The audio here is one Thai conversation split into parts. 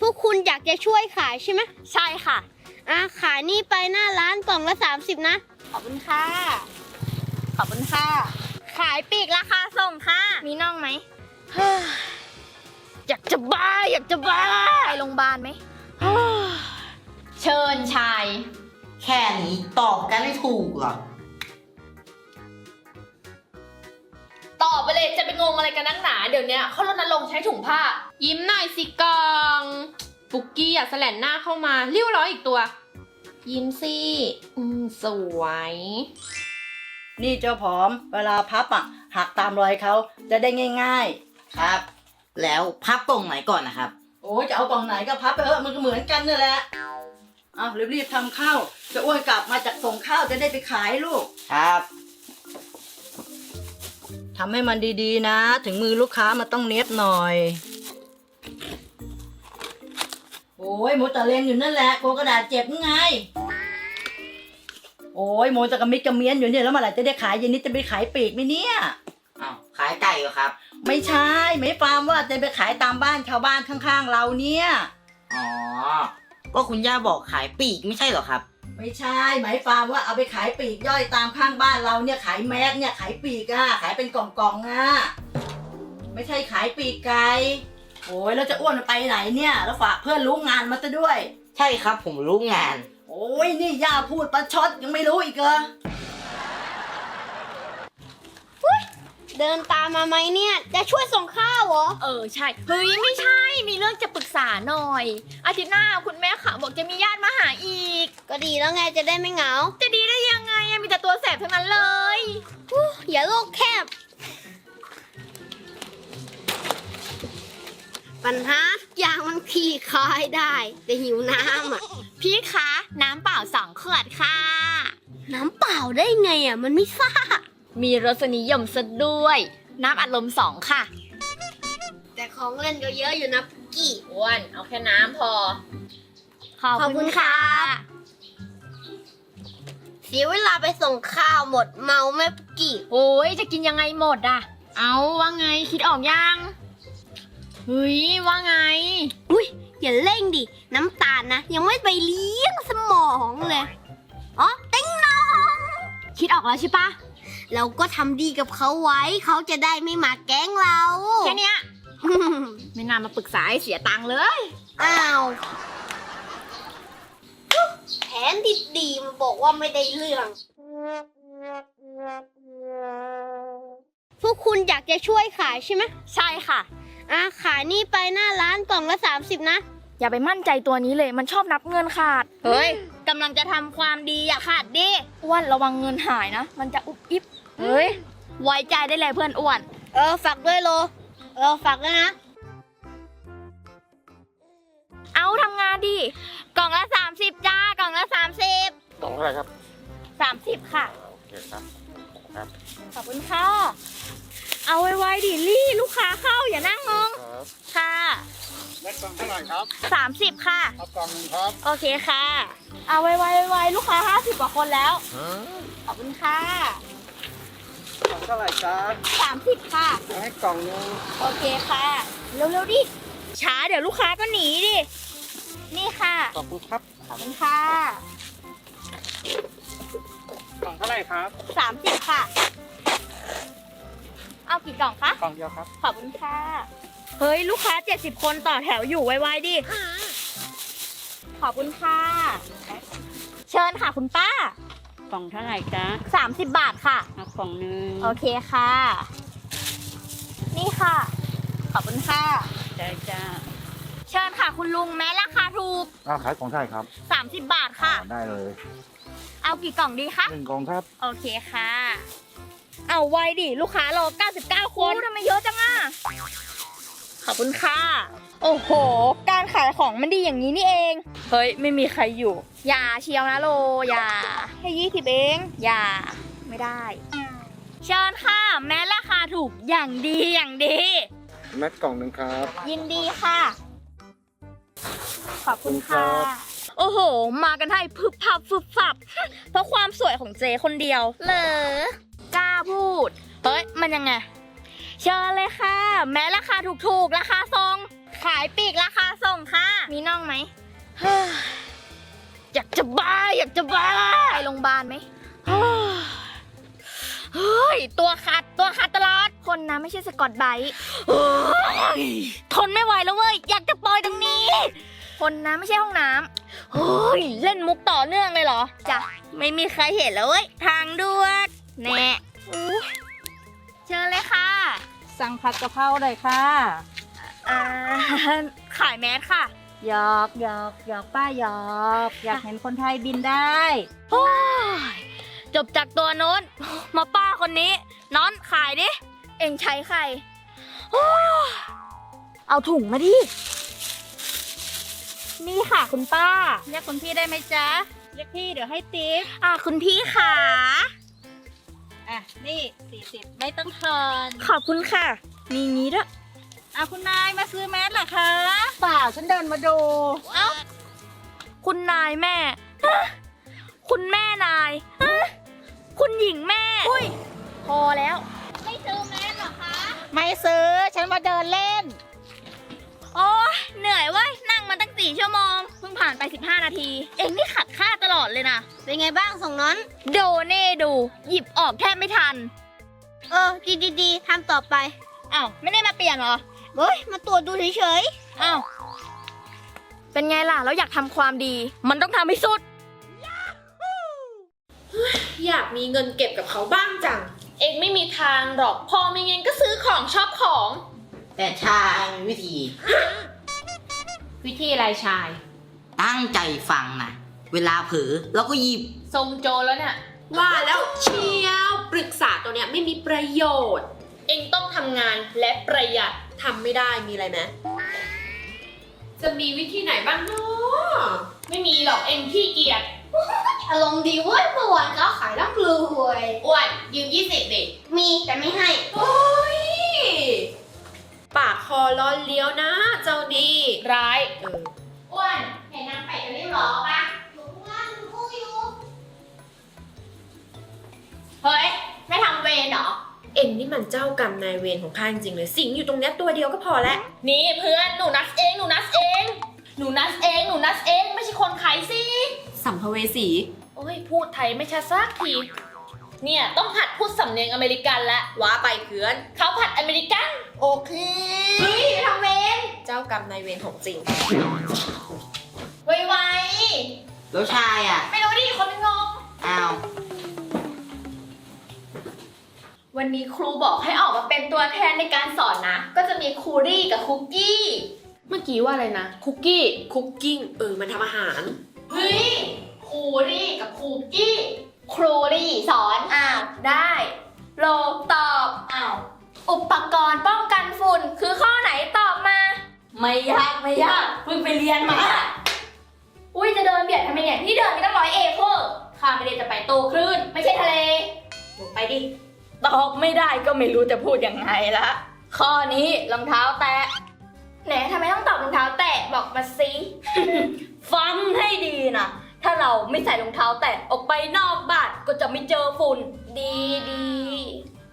พวกคุณอยากจะช่วยขายใช่ไหมใช่ค่ะ อะขายนี่ไปหน้าร้านกล่องละ 30 นะ ขอบคุณค่ะ ขอบคุณค่ะ ขายปีกราคาส่งค่ะ มีน่องไหม อยากจะบ้า อยากจะบ้า ไปโรงพยาบาลไหม เชิญชาย แค่นี้ตอบกันไม่ถูกหรอ ตอบไปเลยจะไปงงอะไรกันนักหนา เดี๋ยวเนี้ยเขารณรงค์ใช้ถุงผ้า ยิ้มหน่อยสิกองปุกกี้อย่าแสลนหน้าเข้ามาเรี้ยวร้อยอีกตัว ยิ้มสิอืมสวย นี่เจ้าผอม เวลาพับอะหักตามรอยเขาจะได้ง่าย ครับ แล้วพับตรงไหนก่อนนะครับ ๆ โอ้ยจะเอากล่องไหนก็พับไปเถอะมันก็เหมือนกันนั่นแหละเอารีบๆทำข้าว จะอ้วนกลับมาจากส่งข้าวจะได้ไปขายลูก ครับ ทำให้มันดีๆนะ ถึงมือลูกค้ามันต้องเน็ตหน่อย โอ้ยโมวแตะเลงอยู่นั่นแหละโกลัวกระดาษเจ็บไง โอ้ยโมวจะกระมิดกระเมียนอยู่เนี่ยแล้วเมื่อไหร่จะได้ขายเย็นนี้จะไปขายปีกไหมเนี่ย อ้าวขายไก่เหรอครับ ไม่ใช่ไม่ฟาร์มว่าจะไปขายตามบ้านชาวบ้านข้างๆเราเนี่ย อ๋อ ก็คุณย่าบอกขายปีกไม่ใช่เหรอครับ ไม่ใช่ หมายฟาร์มว่าเอาไปขายปีกย่อยตามข้างบ้านเราเนี่ยขายแมสเนี่ยขายปีกอะขายเป็นกล่องๆอะไม่ใช่ขายปีกไก่โอ้ยแล้วจะอ้วนไปไหนเนี่ยแล้วฝากเพื่อนรู้งานมาซะด้วย ใช่ครับผมรู้งาน โอ้ยนี่ย่าพูดประชดยังไม่รู้อีกเหรอ เดินตามมาไหมเนี่ย จะช่วยส่งข้าวเหรอ เออใช่ เฮ้ยไม่ใช่ มีเรื่องจะปรึกษาหน่อย อาทิตย์หน้าคุณแม่ขาบอกจะมีญาติมาหาอีก ก็ดีแล้วไงจะได้ไม่เหงา จะดีได้ยังไงอะมีแต่ตัวแสบทั้งนั้นเลยอย่าโลกแคบ ปัญหาทุกอย่างมันคลี่คลายได้ แต่หิวน้ำอะ พี่คะ น้ำเปล่าสองขวดค่ะ น้ำเปล่าได้ไงอะ มันไม่ซ่า มีรสนิยมซะด้วย น้ำอัดลมสองค่ะ แต่ของเล่นก็เยอะอยู่นะปุกกี้ อ้วน เอาแค่น้ำพอ ขอบขอบคุคุณณครัค่ะบเสียเวลาไปส่งข้าวหมดเมาไหมปุกกี้ โอ้ยจะกินยังไงหมดอะเอาว่าไงคิดออกยังเฮ้ยว่าไง อุ้ยอย่าเร่งดิ น้ำตาลนะ ยังไม่ไปเลี้ยงสมองเลย อ๋อเต็งนอง คิดออกแล้วใช่ปะ เราก็ทำดีกับเขาไว้ เขาจะได้ไม่มาแกล้งเรา แค่เนี้ยไม่น่ามาปรึกษาให้เสียตังค์เลย อ้าวแผนที่ดีมาบอกว่าไม่ได้เรื่อง พวกคุณอยากจะช่วยขายใช่ไหมใช่ค่ะ อะขายนี่ไปหน้าร้านกล่องละ 30 นะ อย่าไปมั่นใจตัวนี้เลยมันชอบนับเงินขาด เฮ้ยกำลังจะทำความดีอย่าขาดดิอ้วนระวังเงินหายนะ มันจะอุบอิบ เฮ้ย ไว้ใจได้เลยเพื่อนอ้วน เออฝากด้วยโล เออฝากด้วยนะ เอาทำงานดิ กล่องละ 30 จ้า กล่องละ 30กล่องเท่าไหร่ครับ30 ค่ะ โอเคครับครับขอบคุณค่ะ เอาไว้ๆดิลี่ลูกค้าเข้าอย่านั่งงง ครับค่ะแม็กกล่องเท่าไหร่ครับ30 ค่ะ เอากล่องหนึ่งครับโอเคค่ะ เอาไว้ๆไว้ๆลูกค้า 50 กว่าคนแล้ว ขอบคุณค่ะกล่อง เท่าไหร่ครับ30ค่ะ เอาให้กล่องหนึงโอเคค่ะ เร็วๆดิ ช้าเดี๋ยวลูกค้าก็หนีดิ นี่ค่ะ ขอบคุณครับขอบคุณค่ะกล่องเท่าไหร่ครับ30ค่ะ เอากี่กล่องคะ กล่องเดียวครับ ขอบคุณค่ะ เฮ้ย ลูกค้า 70 คนต่อแถวอยู่ไวๆดิ ขอบคุณค่ะ เชิญค่ะคุณป้า กล่องเท่าไหร่จ๊ะ 30 บาทค่ะเอา กล่องหนึ่งโอเคค่ะ นี่ค่ะ ขอบคุณค่ะ ได้จ้าเชิญค่ะคุณลุงแม้ราคาถูกอ้าวขายของเท่าไหร่ครับ30 บาทค่ะ อ่าได้เลยเอากี่กล่องดีคะ หนึ่งกล่องครับ โอเคค่ะ เอาไวดิ ลูกค้ารอ 99 คนทำไมเยอะจังอะ ขอบคุณค่ะ โอ้โห การขายของมันดีอย่างนี้นี่เอง เฮ้ย ไม่มีใครอยู่ อย่าเชียวนะโล อย่า แค่ยี่สิบเอง อย่า ไม่ได้ เชิญค่ะ แม้ราคาถูกอย่างดีอย่างดี แม็กกล่องหนึ่งครับ ยินดีค่ะ ขอบคุณค่ะ ขอบคุณครับ โอ้โห มากันให้พึบพับฟึบฟับ เพราะความสวยของเจคนเดียว เหรอกล้าพูด เฮ้ย มันยังไง เชิญเลยค่ะ แม้ราคาถูกๆ ราคาทรง ขายปีกราคาส่งค่ะ มีน่องไหมอยากจะบ้า อยากจะบ้า ไปโรงพยาบาลไหม เฮ้ย ตัวขัดตัวขัดตลอด คนนะไม่ใช่สกอตไบรท์เฮ้ยทนไม่ไหวแล้วเว้ย อยากจะปล่อยตรงนี้ คนนะไม่ใช่ห้องน้ำเฮ้ย เล่นมุกต่อเนื่องเลยเหรอ จ้ะ ไม่มีใครเห็นแล้วเว้ย ทางด่วนแน่อุ๊ยเชิญเลยค่ะ สั่งผัดกะเพราเลยค่ะอ่าขายแมสค่ะ หยอกหยอกหยอกป้าหยอก อยากเห็นคนไทยบินได้ โอ้ย จบจากตัวโน้น มาป้าคนนี้ น้อนขายดิ เอ็งใช้ใครโอ้ยเอาถุงมาดิ นี่ค่ะคุณป้า เรียกคุณพี่ได้ไหมจ๊ะ เรียกพี่เดี๋ยวให้ติ๊บอ่าคุณพี่ขาอะ นี่สี่สิบไม่ต้องทอนขอบคุณค่ะ มีงี้ด้วยอะคุณนายมาซื้อแมสเหรอคะ เปล่าฉันเดินมาดูคุณนายแม่ฮะคุณแม่นายฮะ คุณหญิงแม่ อุ้ย พอแล้ว ไม่ซื้อแมสหรอคะ ไม่ซื้อ ฉันมาเดินเล่น โอ้ยเหนื่อยเว้ย นั่งมาตั้งสี่ชั่วโมง เพิ่งผ่านไป 15 นาที เอ็งนี่ขัดค่าตลอดเลยนะ เป็นไงบ้างส่งน้อน โดเน่ดู หยิบออกแทบไม่ทัน เออ ดีดีดีทำต่อไปอ้าวไม่ได้มาเปลี่ยนเหรอ เฮ้ย มาตรวจดูเฉยอ้าวเป็นไงล่ะ แล้วอยากทำความดี มันต้องทำให้สุด อยากมีเงินเก็บกับเขาบ้างจัง เองไม่มีทางหรอกพอมีเงินก็ซื้อของชอบของ แต่ชายมีวิธี วิธีอะไรชาย ตั้งใจฟังนะเวลาเผลอเราก็หยิบ ทรงโจรแล้วเนี่ย ว่าแล้วเชียวปรึกษาตัวเนี้ยไม่มีประโยชน์ เองต้องทำงานและประหยัดทำไม่ได้มีอะไรไหมจะมีวิธีไหนบ้างเนาะไม่มีหรอกเองขี้เกียจๆ อารมณ์ดีเว้ยเมื่อวานก็ขายร่ำรวยอ้วนยืมยี่สิบดิมีแต่ไม่ให้ โอ้ยปากคอร้อนเลี้ยวนะ เจ้าดีร้ายเอออ้วนเห็นนางเป็ดจะรีบรอปะอยู่ข้างล่างคู่อยู่เฮ้ย ไม่ทำเวรเหรอ เอ็งนี่มันเจ้ากรรมนายเวรของข้าจริงๆเลยสิงอยู่ตรงเนี้ยตัวเดียวก็พอแล้วนี่เพื่อนหนูนัสเองหนูนัสเอง หนูนัสเองหนูนัสเอง ไม่ใช่คนขายสิ สัมภเวสี โอ้ย พูดไทยไม่ชัดสักที เนี่ย ต้องหัดพูดสำเนียงอเมริกันละว้าไปเพื่อน เขาผัดอเมริกัน โอเค เฮ้ยทำเวรเจ้ากรรมนายเวรของจริง ไวแล้วชายอะ ๆไม่รู้ดิคนงง อ้าว วันนี้ครูบอกให้ออกมาเป็นตัวแทนในการสอนนะ ก็จะมีครูรี่กับคุกกี้ เมื่อกี้ว่าอะไรนะ คุกกี้ คุกกิ้ง เออ มันทำอาหาร เฮ้ยค รูรี่กับคุกกี้ ครูรี่สอนอ้าวได้ โลตอบอ้าวอุปกรณ์ป้องกันฝุ่นคือข้อไหนตอบมา ไม่ยากไม่ยากเพิ่งไปเรียนมา อุ้ยจะเดินเบียดทำไมเนี่ยที่เดินมีตั้งร้อยเอเคอร์ข้าไม่ได้จะไปโตคลื่น ไม่ใช่ทะเลหนูไปดิตอบไม่ได้ก็ไม่รู้จะพูดยังไงละ ข้อนี้รองเท้าแตะไหนทำไมต้องตอบรองเท้าแตะบอกมาสิ ฟังให้ดีนะ ถ้าเราไม่ใส่รองเท้าแตะออกไปนอกบ้านก็จะไม่เจอฝุ่น ดีดี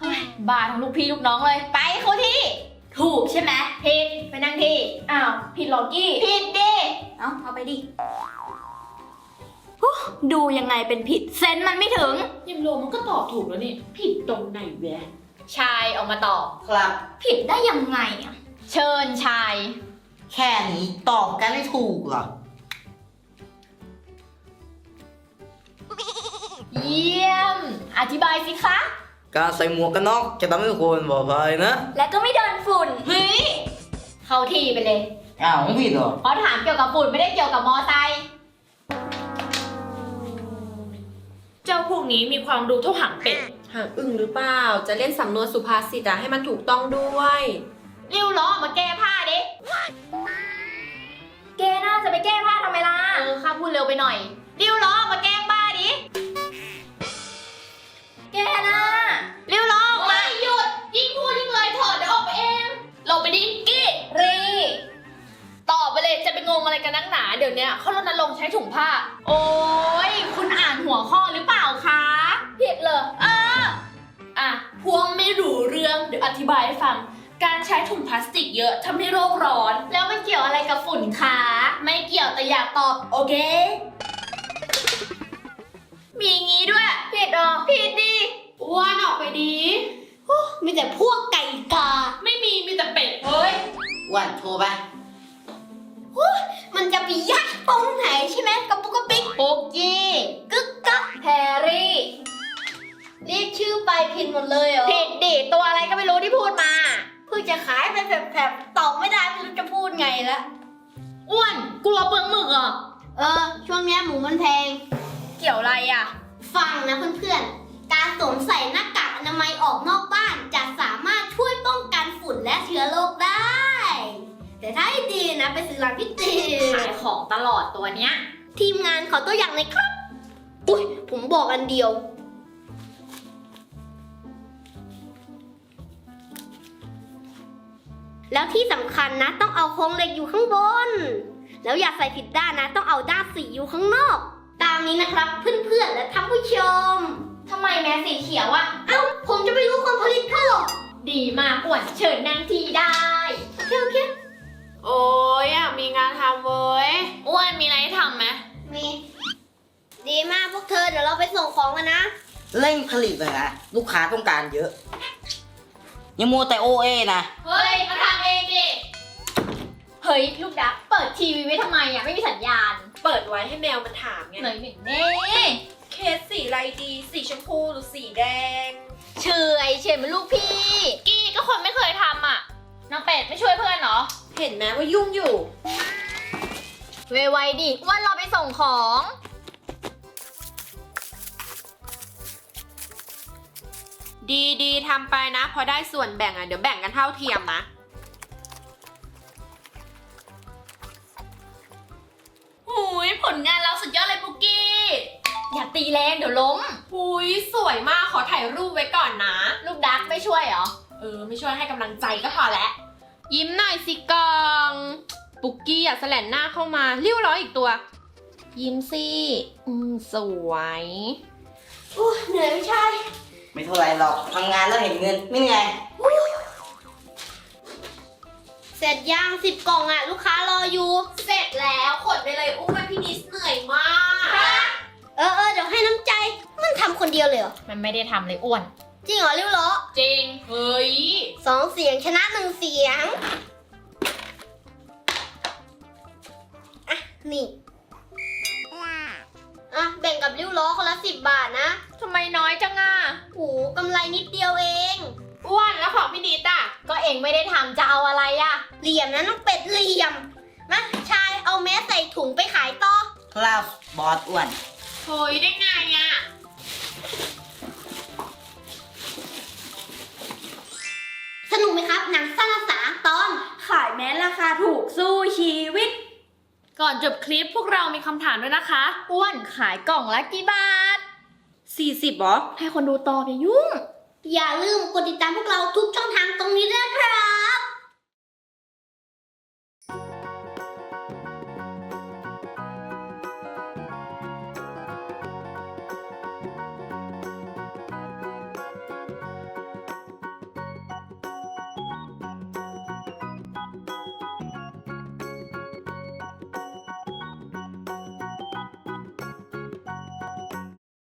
เฮ้ยบ้าทั้งลูกพี่ลูกน้องเลย ไปเข้าที่ ถูกใช่ไหมผิดไปนั่งที่ อ้าวผิดหรอกี้ ผิดดิเอาเอาไปดิฮู้ดูยังไงเป็นผิดเซนส์มันไม่ถึง ยิมโลมันก็ตอบถูกแล้วนี่ ผิดตรงไหนแวะ ชายออกมาตอบ ครับ ผิดได้ยังไงอะเชิญชาย แค่นี้ตอบกันไม่ถูกเหรอ เยี่ยม อธิบายสิคะ การใส่หมวกกันน็อกจะทำให้คนปลอดภัยนะและก็ไม่เดินฝุ่น เฮ้ย เข้าที่ไปเลย อ้าวไม่ผิดเหรอเพราะถามเกี่ยวกับฝุ่นไม่ได้เกี่ยวกับมอไซค์เจ้าพวกนี้มีความรู้เท่าหางเป็ด หางอึ่งหรือเปล่า จะเล่นสำนวนสุภาษิตอะให้มันถูกต้องด้วย ริ้วล้อมาแก้ผ้าดิ แกน่าจะไปแก้ผ้าทำไมล่ะ เออข้าพูดเร็วไปหน่อย ริ้วล้อมาแก้ เดี๋ยวเนี้ยเขารณรงค์ใช้ถุงผ้า โอ้ยคุณอ่านหัวข้อหรือเปล่าคะผิดเลยเอออะพวงไม่รู้เรื่องเดี๋ยวอธิบายให้ฟัง การใช้ถุงพลาสติกเยอะทำให้โลกร้อน แล้วมันเกี่ยวอะไรกับฝุ่นคะไม่เกี่ยวแต่อยากตอบโอเค มีงี้ด้วยผิดเหรอผิดดิอ้วนออกไปดีมีแต่พวกไก่กา ไม่มีมีแต่เป็ดเฮ้ยอ้วนโทรไป มันจะไปยักตรงไหนใช่ไหมกับปุกกะปิ๊กปุกกี้กึกกักแพรรี่ เรียกชื่อไปผิดหมดเลยเหรอผิดดิตัวอะไรก็ไม่รู้ที่พูดมาเพิ่งจะขายไปแผลบๆตอบไม่ได้ไม่รู้จะพูดไงละอ้วนกลัวเปลืองหมึกเหรอะเออ ช่วงเนี้ยหมูมันแพง เกี่ยวอะไรอะ ฟังนะเพื่อนๆ การสวมใส่หน้ากากอนามัยออกนอกบ้านจะสามารถช่วยป้องกันฝุ่นและเชื้อโรคได้ แต่ถ้าให้ดีนะไปซื้อร้านพี่ตีขายของตลอดตัวเนี้ย ทีมงานขอตัวอย่างหน่อยครับ อุ้ยผมบอกอันเดียว แล้วที่สำคัญนะ ต้องเอาโครงเหล็กอยู่ข้างบน แล้วอย่าใส่ผิดด้านนะ ต้องเอาด้านสีอยู่ข้างนอก ตามนี้นะครับเพื่อนๆและท่านผู้ชมทำไมแม้สีเขียวอะเอ้าผมจะไปรู้คนผลิตเขาหรอดีมากอ้วนเชิญนั่งทีได้โอเคโอเค โอ้ยอยากมีงานทำเว้ยอ้วนมีอะไรให้ทำไหมมี ดีมากพวกเธอเดี๋ยวเราไปส่งของกันนะ เร่งผลิตเลยนะลูกค้าต้องการเยอะยังมัวแต่โอเอนะ เฮ้ยมาทำเองดิเฮ้ยลูกดักเปิดทีวีไว้ทำไมอะไม่มีสัญญาณเปิดไว้ให้แมวมันถามไงหน่อยหนึ่งเน่เคสสีอะไรดีสีชมพูหรือสีแดง เฉยเฉยเหมันลูกพี่ กี้ก็คนไม่เคยทำอะน้องเป็ดไม่ช่วยเพื่อนเหรอ เห็นไหมว่ายุ่งอยู่ ไวๆดิอ้วันเราไปส่งของ ดีดีทำไปนะ พอได้ส่วนแบ่งอะ เดี๋ยวแบ่งกันเท่าเทียมนะ หูยผลงานเราสุดยอดเลยปุกกี้ อย่าตีแรงเดี๋ยวล้มหูยสวยมากขอถ่ายรูปไว้ก่อนนะ ลูกดักไม่ช่วยเหรอ เออ ไม่ช่วยให้กำลังใจก็พอแล้ว ยิ้มหน่อยสิกอง ปุกกี้อย่าแสลนหน้าเข้ามาเลี้ยวร้อยอีกตัว ยิ้มสิอืมสวย อู้เหนื่อยไม่ใช่ ไม่เท่าไรหรอกทำงานแล้วเห็นเงินไม่ไงเสร็จย่างสิบกล่องอะ ลูกค้ารออยู่ เสร็จแล้วขนไปเลยอุ้มพี่นิสเหนื่อยมากเออเออเดี๋ยวให้น้ำใจ มันทำคนเดียวเลยเหรอ มันไม่ได้ทำเลยอ้วน จริงเหรอริ้วเหรอจริง เฮ้ย สองเสียงชนะหนึ่งเสียง อะ นี่ อะ แบ่งกับริ้วล้อคนละสิบบาทนะทำไมน้อยจังอะโอ้กำไรนิดเดียวเอง อ้วนแล้วของพี่นิดอะ ก็เองไม่ได้ทำจะเอาอะไรอะ เหลี่ยมนะน้องเป็ดเหลี่ยม มาชายเอาแมสใส่ถุงไปขายต่อคลาสบอสอ้วนเฮ้ยได้ไงอะ สนุกไหมครับหนังสั้นภาษาตอน ขายแม้ราคาถูกสู้ชีวิต ก่อนจบคลิปพวกเรามีคำถามด้วยนะคะ อ้วนขายกล่องละกี่บาท40หรอให้คนดูตอบอย่ายุ่ง อย่าลืมกดติดตามพวกเราทุกช่อง